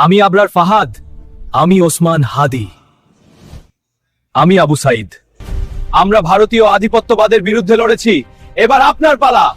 আমি আবরার ফাহাদ, আমি ওসমান হাদি। আমি আবু সাইদ। আমরা ভারতীয় আধিপত্যবাদের বিরুদ্ধে লড়েছি। এবার আপনার পালা।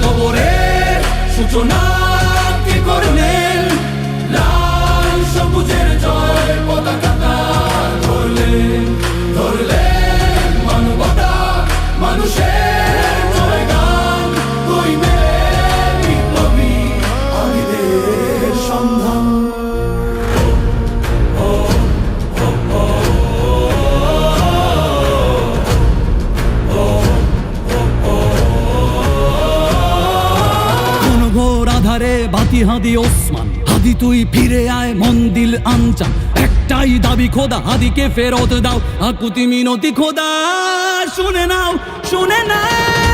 কবরের সূচনা হাদি ওসমান? হাদি তুই ফিরে আয় মন্দিল আনচান একটাই দাবি খোদা, হাদিকে ফেরত দাও। আকুতি মিনতি খোদা, শুনে নাও শুনে নাও।